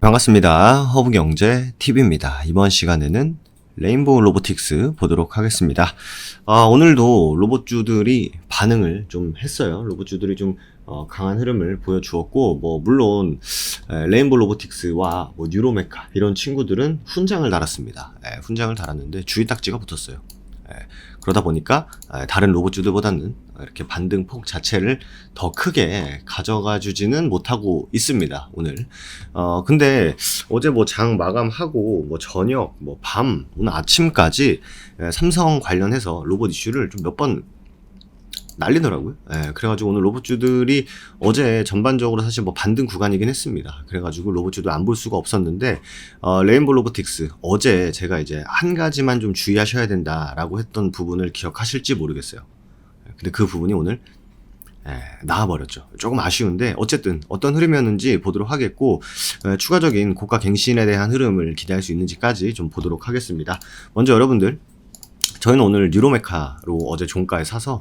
반갑습니다. 허브경제 TV입니다. 이번 시간에는 레인보우 로보틱스 보도록 하겠습니다. 아, 오늘도 로봇주들이 반응을 좀 했어요. 로봇주들이 좀 어, 강한 흐름을 보여주었고, 뭐 물론 에, 레인보우 로보틱스와 뭐 뉴로메카 이런 친구들은 훈장을 달았습니다. 에, 훈장을 달았는데 주의 딱지가 붙었어요. 에, 그러다 보니까 에, 다른 로봇주들보다는 이렇게 반등 폭 자체를 더 크게 가져가 주지는 못하고 있습니다, 오늘. 어, 근데 어제 뭐 장 마감하고 뭐 저녁, 뭐 밤, 오늘 아침까지 에, 삼성 관련해서 로봇 이슈를 좀 몇 번 날리더라고요. 예, 그래가지고 오늘 로봇주들이 어제 전반적으로 사실 뭐 반등 구간이긴 했습니다. 그래가지고 로봇주도 안볼 수가 없었는데, 어, 레인보 로보틱스 어제 제가 이제 한 가지만 좀 주의하셔야 된다라고 했던 부분을 기억하실지 모르겠어요. 예, 근데 그 부분이 오늘 예, 나와버렸죠. 조금 아쉬운데 어쨌든 어떤 흐름이었는지 보도록 하겠고 에, 추가적인 고가 갱신에 대한 흐름을 기대할 수 있는지까지 좀 보도록 하겠습니다. 먼저 여러분들 저희는 오늘 뉴로메카로 어제 종가에 사서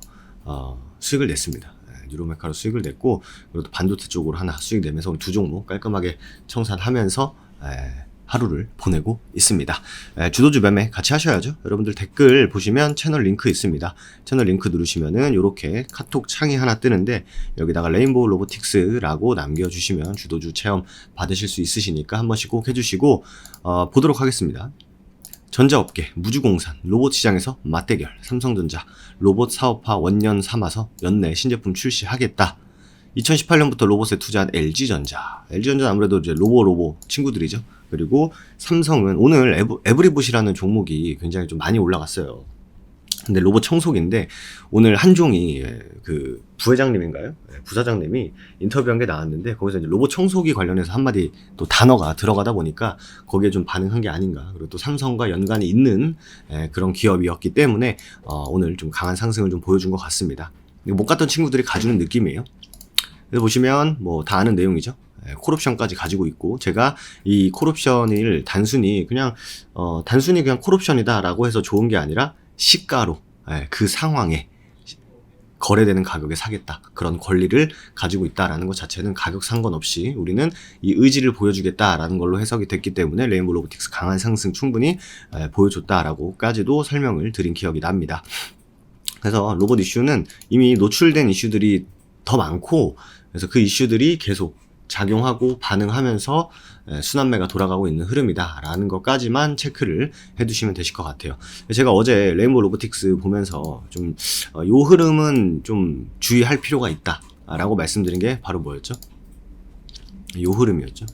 어, 수익을 냈습니다. 예, 뉴로메카로 수익을 냈고 그리고 또 반도체 쪽으로 하나 수익 내면서 두 종목 깔끔하게 청산하면서 에, 하루를 보내고 있습니다. 에, 주도주 매매 같이 하셔야죠. 여러분들 댓글 보시면 채널 링크 있습니다. 채널 링크 누르시면은 이렇게 카톡 창이 하나 뜨는데 여기다가 레인보우 로보틱스라고 남겨주시면 주도주 체험 받으실 수 있으시니까 한 번씩 꼭 해주시고 어, 보도록 하겠습니다. 전자업계, 무주공산, 로봇 시장에서 맞대결, 삼성전자, 로봇 사업화 원년 삼아서 연내 신제품 출시하겠다. 2018년부터 로봇에 투자한 LG전자. LG전자 아무래도 이제 로보 로보 친구들이죠. 그리고 삼성은 오늘 에브, 에브리봇이라는 종목이 굉장히 좀 많이 올라갔어요. 근데 로봇 청소기인데 오늘 한종이 예, 그 부회장님인가요? 예, 부사장님이 인터뷰한 게 나왔는데 거기서 이제 로봇 청소기 관련해서 한마디 또 단어가 들어가다 보니까 거기에 좀 반응한 게 아닌가. 그리고 또 삼성과 연관이 있는 예, 그런 기업이었기 때문에 어, 오늘 좀 강한 상승을 좀 보여준 것 같습니다. 못 갔던 친구들이 가주는 느낌이에요. 그래서 보시면 뭐 다 아는 내용이죠. 예, 콜옵션까지 가지고 있고 제가 이 콜옵션을 단순히 그냥 어 단순히 그냥 콜옵션이다라고 해서 좋은 게 아니라 시가로 예, 그 상황에 거래되는 가격에 사겠다 그런 권리를 가지고 있다라는 것 자체는 가격 상관없이 우리는 이 의지를 보여주겠다라는 걸로 해석이 됐기 때문에 레인보 로보틱스 강한 상승 충분히 예, 보여줬다라고까지도 설명을 드린 기억이 납니다. 그래서 로봇 이슈는 이미 노출된 이슈들이 더 많고 그래서 그 이슈들이 계속 작용하고 반응하면서 에, 순환매가 돌아가고 있는 흐름이다라는 것까지만 체크를 해두시면 되실 것 같아요. 제가 어제 레인보 로보틱스 보면서 좀 어, 요 흐름은 좀 주의할 필요가 있다라고 말씀드린 게 바로 뭐였죠? 요 흐름이었죠.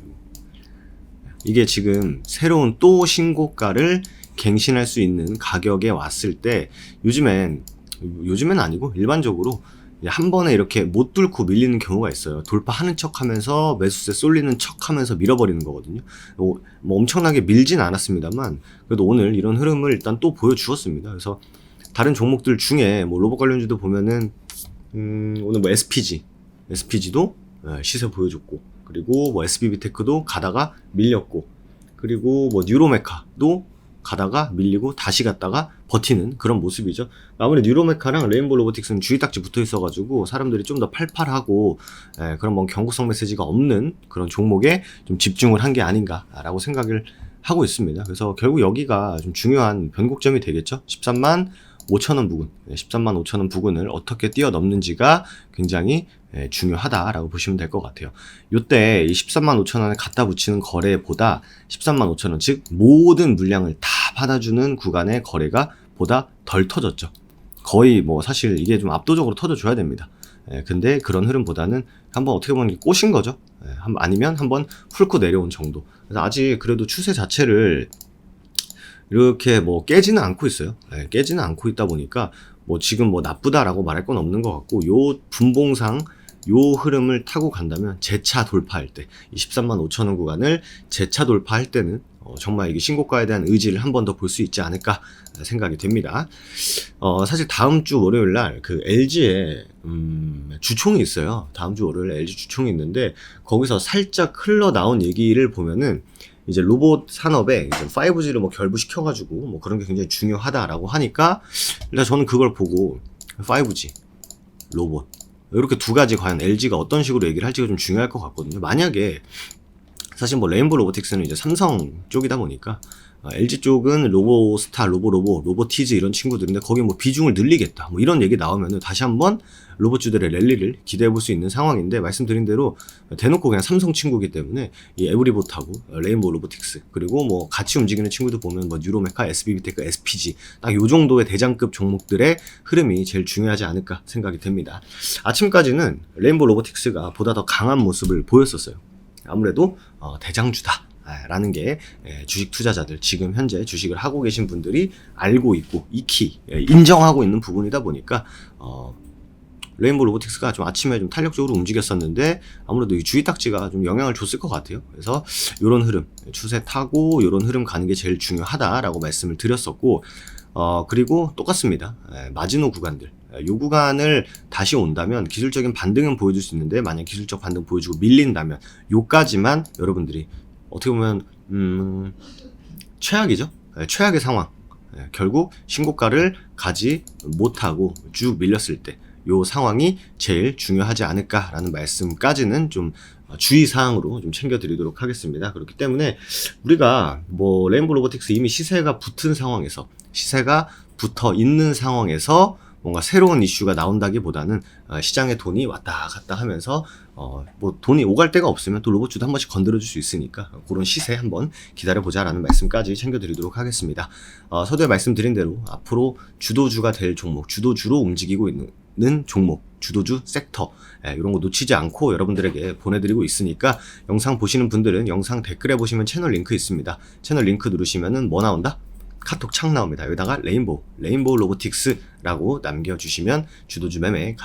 이게 지금 새로운 또 신고가를 갱신할 수 있는 가격에 왔을 때 요즘엔 요즘엔 아니고 일반적으로 한 번에 이렇게 못 뚫고 밀리는 경우가 있어요. 돌파하는 척 하면서 매수세 쏠리는 척 하면서 밀어버리는 거거든요. 뭐, 뭐 엄청나게 밀진 않았습니다만, 그래도 오늘 이런 흐름을 일단 또 보여주었습니다. 그래서 다른 종목들 중에 뭐 로봇 관련주도 보면은, 음, 오늘 뭐 SPG, SPG도 예, 시세 보여줬고, 그리고 뭐 SBB 테크도 가다가 밀렸고, 그리고 뭐 뉴로메카도 가다가 밀리고 다시 갔다가 버티는 그런 모습이죠. 아무래도 뉴로메카랑 레인보 로보틱스는 주의 딱지 붙어 있어가지고 사람들이 좀 더 팔팔하고 에, 그런 뭐 경고성 메시지가 없는 그런 종목에 좀 집중을 한 게 아닌가라고 생각을 하고 있습니다. 그래서 결국 여기가 좀 중요한 변곡점이 되겠죠. 13만 5천 원 부근, 13만 5천 원 부근을 어떻게 뛰어넘는지가 굉장히 예, 중요하다라고 보시면 될 것 같아요. 요때 이 13만 5천 원에 갖다 붙이는 거래보다 13만 5천 원, 즉 모든 물량을 다 받아주는 구간의 거래가 보다 덜 터졌죠. 거의 뭐 사실 이게 좀 압도적으로 터져줘야 됩니다. 예, 근데 그런 흐름보다는 한번 어떻게 보면 꼬신 거죠. 예, 한- 아니면 한번 훑고 내려온 정도. 그래서 아직 그래도 추세 자체를 이렇게 뭐 깨지는 않고 있어요. 예, 깨지는 않고 있다 보니까 뭐 지금 뭐 나쁘다라고 말할 건 없는 것 같고 요 분봉상 요 흐름을 타고 간다면 재차 돌파할 때, 이 13만 5천 원 구간을 재차 돌파할 때는 어, 정말 이게 신고가에 대한 의지를 한 번 더 볼 수 있지 않을까 생각이 됩니다. 어, 사실 다음 주 월요일 날 그 LG에 음, 주총이 있어요. 다음 주 월요일 LG 주총이 있는데 거기서 살짝 흘러 나온 얘기를 보면은 이제 로봇 산업에 이제 5G를 뭐 결부시켜가지고 뭐 그런 게 굉장히 중요하다라고 하니까 일단 저는 그걸 보고 5G, 로봇 이렇게 두 가지 과연 LG가 어떤 식으로 얘기를 할지가 좀 중요할 것 같거든요. 만약에 사실 뭐 레인보우 로보틱스는 이제 삼성 쪽이다 보니까 어, LG 쪽은 로보스타, 로보로보, 로보티즈 이런 친구들인데 거기 뭐 비중을 늘리겠다 뭐 이런 얘기 나오면은 다시 한번 로봇주들의 랠리를 기대해 볼 수 있는 상황인데 말씀드린 대로 대놓고 그냥 삼성 친구기 때문에 이 에브리봇하고 레인보우 로보틱스 그리고 뭐 같이 움직이는 친구들 보면 뭐 뉴로메카, SBB테크, SPG 딱 요 정도의 대장급 종목들의 흐름이 제일 중요하지 않을까 생각이 됩니다. 아침까지는 레인보우 로보틱스가 보다 더 강한 모습을 보였었어요. 아무래도 어, 대장주다. 아, 라는 게 예, 주식 투자자들 지금 현재 주식을 하고 계신 분들이 알고 있고 익히 예, 인정하고 있는 부분이다 보니까 어, 레인보우 로보틱스가 좀 아침에 좀 탄력적으로 움직였었는데 아무래도 이 주의 딱지가 좀 영향을 줬을 것 같아요. 그래서 이런 흐름 추세 타고 이런 흐름 가는 게 제일 중요하다라고 말씀을 드렸었고 어 그리고 똑같습니다. 예, 마지노 구간들 이 구간을 다시 온다면 기술적인 반등은 보여줄 수 있는데 만약 기술적 반등 보여주고 밀린다면 요까지만 여러분들이 어떻게 보면 음 최악이죠. 예, 최악의 상황. 예, 결국 신고가를 가지 못하고 쭉 밀렸을 때 요 상황이 제일 중요하지 않을까라는 말씀까지는 좀 주의 사항으로 좀 챙겨드리도록 하겠습니다. 그렇기 때문에 우리가 뭐 레인보 로보틱스 이미 시세가 붙은 상황에서 시세가 붙어 있는 상황에서 뭔가 새로운 이슈가 나온다기보다는 어, 시장에 돈이 왔다 갔다 하면서 어, 뭐 돈이 오갈 데가 없으면 또 로봇주도 한 번씩 건드려 줄 수 있으니까 그런 시세 한번 기다려 보자라는 말씀까지 챙겨드리도록 하겠습니다. 어, 서두에 말씀드린 대로 앞으로 주도주가 될 종목, 주도주로 움직이고 있는 종목, 주도주 섹터 예, 이런 거 놓치지 않고 여러분들에게 보내드리고 있으니까 영상 보시는 분들은 영상 댓글에 보시면 채널 링크 있습니다. 채널 링크 누르시면은 뭐 나온다? 카톡 창 나옵니다. 여기다가 레인보우, 레인보우 로보틱스라고 남겨주시면 주도주 매매